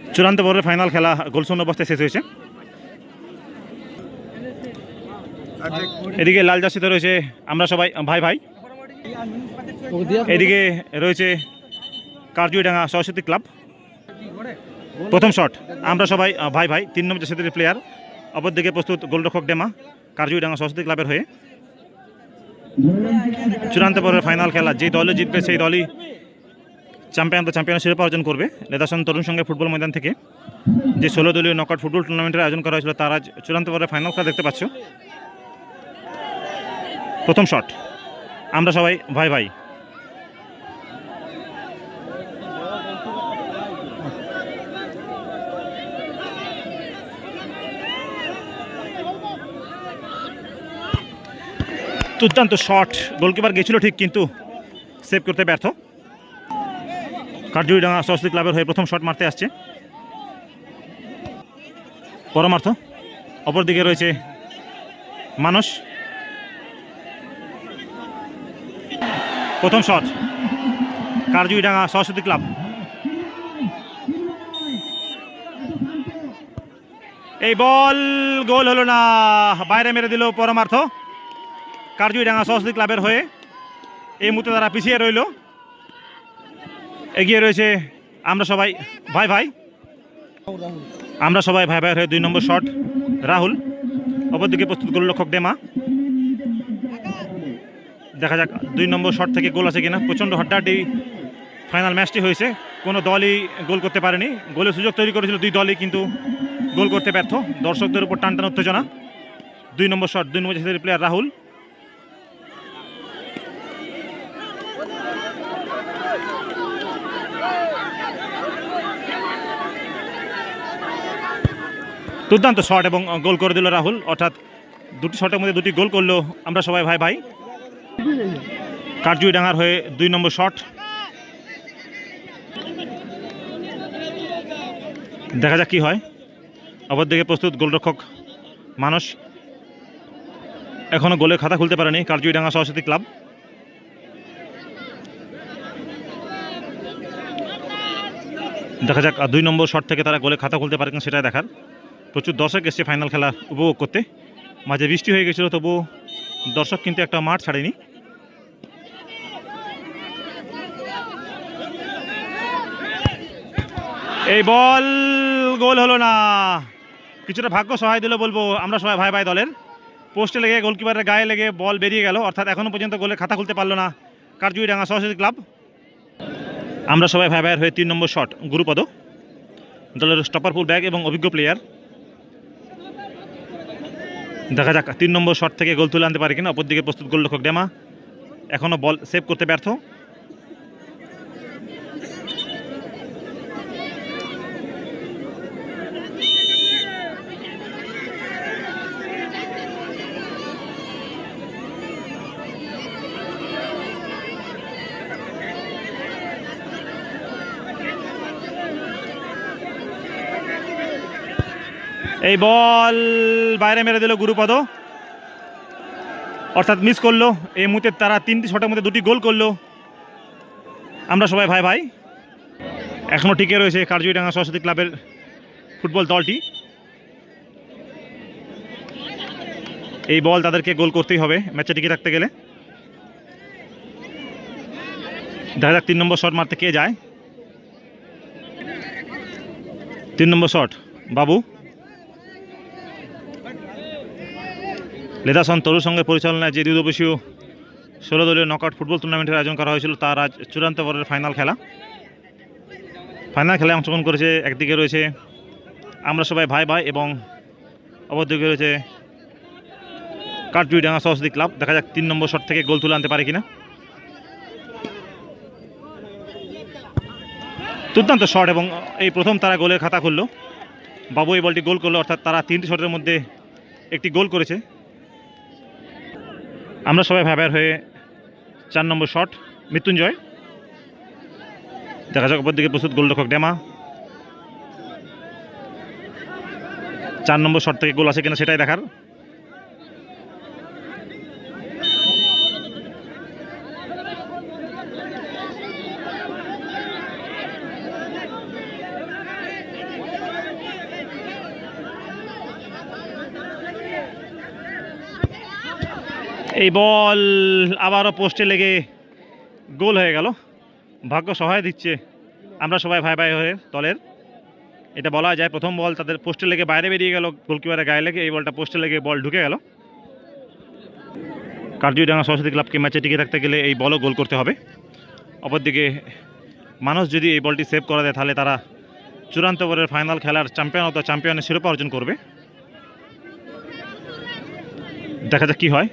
চূড়ান্ত পর্বের ফাইনাল খেলা গোলশূন্য অবস্থায় শেষ হয়েছে। এদিকে লাল জার্সিতে রয়েছে আমরা সবাই, ভাই ভাই। এদিকে রয়েছে কার্জুইডাঙ্গা সরস্বতী ক্লাব। প্রথম শট, আমরা সবাই, ভাই ভাই, তিন নম্বর জার্সিদের প্লেয়ার অপরদিকে প্রস্তুত গোলরক্ষক ডেমা কার্জুইডাঙ্গা সরস্বতী ক্লাবের হয়ে। চূড়ান্ত পর্বের ফাইনাল খেলা যে দলে জিতবে সেই দলই চ্যাম্পিয়ন তো চ্যাম্পিয়ন শিরোপা অর্জন করবে। নেদাসন তরুণ সঙ্গে ফুটবল ময়দান থেকে যে ষোলো দলীয় নকআউট ফুটবল টুর্নামেন্টের আয়োজন করা হয়েছিল, তার আজ চূড়ান্ত পর্বের ফাইনাল খেলা দেখতে পাচ্ছ। প্রথম শট আমরা সবাই ভাই ভাই। দুর্দান্ত শট গোলকিপার গেছিল ঠিক, কিন্তু সেভ করতে ব্যর্থ। কার্জুইডাঙ্গা সরস্বতী ক্লাবের হয়ে প্রথম শট মারতে আসছে। পরমার্থ। অপরদিকে রয়েছে মানস। প্রথম শট। কার্জুইডাঙ্গা সরস্বতী ক্লাব। এই বল, গোল হলো না। বাইরে মেরে দিল পরমার্থ। কার্জুইডাঙ্গা সরস্বতী ক্লাবের হয়ে এই মুহূর্তে তারা পিছিয়ে রইল। এগিয়ে রয়েছে। আমরা সবাই ভাই ভাই। আমরা সবাই ভাই ভাই হয়ে দুই নম্বর শট। রাহুল, অপরদিকে প্রস্তুত গোলরক্ষক ডেমা। দেখা যাক দুই নম্বর শট থেকে গোল আছে কিনা। প্রচণ্ড হড্ডাড্ডি ফাইনাল ম্যাচটি হয়েছে। কোনো দলই গোল করতে পারেনি। গোলের সুযোগ তৈরি করেছিল দুই দলই, কিন্তু গোল করতে ব্যর্থ। দর্শকদের উপর টান টান উত্তেজনা। দুই নম্বর শট, দুই নম্বর প্লেয়ার রাহুল। দুর্দান্ত শট এবং গোল করে দিল রাহুল। অর্থাৎ দুটি শটের মধ্যে দুটি গোল করল আমরা সবাই, ভাই ভাই। কার্জুই ডাঙ্গার হয়ে দুই নম্বর শট। দেখা যাক কি হয়। অপরদিকে প্রস্তুত গোলরক্ষক মানুষ এখনও গোলের খাতা খুলতে পারেনি কার্জুই ডাঙ্গা সরস্বতী ক্লাব। দেখা যাক দুই নম্বর শট থেকে তারা গোলে খাতা খুলতে পারে কিনা সেটাই দেখার। প্রচুর দর্শক এসছে ফাইনাল খেলা উপভোগ করতে। মাঝে বৃষ্টি হয়ে গেছিল তবু দর্শক কিন্তু একটা মাঠ ছাড়েনি। এই বল, গোল হলো না। কিছুটা ভাগ্য সহায় দিল বলব আমরা সবাই ভাই ভাই দলের। পোস্টে লেগে গোলকিপারের গায়ে লেগে বল বেরিয়ে গেল, অর্থাৎ এখনও পর্যন্ত গোলের খাতা খুলতে পারল না কারজুইডাঙ্গা সরস্বতী ক্লাব আমরা সবাই ভাই ভাইয়ের হয়ে তিন নম্বর শট গুরুপদ। দলের স্টপার ফুল ব্যাগ এবং অভিজ্ঞ প্লেয়ার দেখা যাক, তিন নম্বর শট থেকে গোল তুলে আনতে পারে কিনা। অপরদিকে প্রস্তুত গোল লক্ষক ডেমা এখনও বল সেভ করতে ব্যর্থ। এই বল বাইরে মেরে দিল গুরুপদ। অর্থাৎ মিস করল। এই মুহূর্তে তারা তিনটি শটের মধ্যে দুটি গোল করল। আমরা সবাই ভাই ভাই। এখনও টিকে রয়েছে কার্জুইডাঙ্গা সরস্বতী ক্লাবের ফুটবল দলটি। এই বল তাদেরকে গোল করতেই হবে ম্যাচে টিকে থাকতে গেলে। দেখা যাক তিন নম্বর শট মারতে কে যায়। তিন নম্বর শট, বাবু। লেদাসন তরুর সঙ্গে পরিচালনায় যে দ্বিদবশীয় ষোলো দলীয় নকআউট ফুটবল টুর্নামেন্টের আয়োজন করা হয়েছিল, তার আজ চূড়ান্ত পরের ফাইনাল খেলা। ফাইনাল খেলায় অংশগ্রহণ করেছে, একদিকে রয়েছে আমরা সবাই ভাই ভাই এবং অপরদিকে রয়েছে কাঠজুইডাঙ্গা সরস্বতী ক্লাব। দেখা যাক তিন নম্বর শট থেকে গোল তুলে আনতে পারে কিনা। দুর্দান্ত শট এবং এই প্রথম তারা গোলের খাতা খুললো। বাবু এই বলটি গোল করল, অর্থাৎ তারা তিনটি শটের মধ্যে একটি গোল করেছে। আমরা সবাই ভাইবার হয়ে চার নম্বর শট, মৃত্যুঞ্জয়। দেখা যাক দিকে প্রস্তুত গোলরক্ষক ডেমা। চার নম্বর শট থেকে গোল আছে কিনা সেটাই দেখার। এই বল আবারও পোস্টে লেগে গোল হয়ে গেল। ভাগ্য সহায় দিচ্ছে। আমরা সবাই ভাই ভাই হয়ে দলের। এটা বলা যায় প্রথম বল তাদের পোস্টে লেগে বাইরে বেরিয়ে গেল। গোলকিপারের গায়ে লেগে এই বলটা পোস্টে লেগে বল ঢুকে গেল। কার্যুডাঙ্গা সরস্বতী ক্লাবকে ম্যাচে টিকে থাকতে গেলে এই বলও গোল করতে হবে। অপরদিকে মানুষ যদি এই বলটি সেভ করা দেয়, তাহলে তারা চূড়ান্ত ওভারের ফাইনাল খেলার চ্যাম্পিয়ন অথবা চ্যাম্পিয়নের শিরোপা অর্জন করবে। দেখা যাক কি হয়।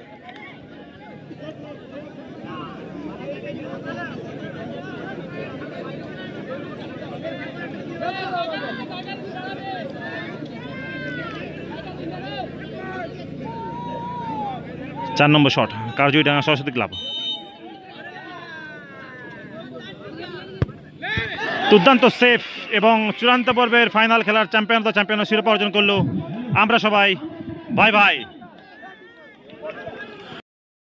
চার নম্বর শট কারজুইডাঙ্গা সরস্বতী ক্লাব। দুর্দান্ত সেফ এবং চূড়ান্ত পর্বের ফাইনাল খেলার চ্যাম্পিয়ন তো চ্যাম্পিয়নের শিরোপা অর্জন করল আমরা সবাই। ভাই ভাই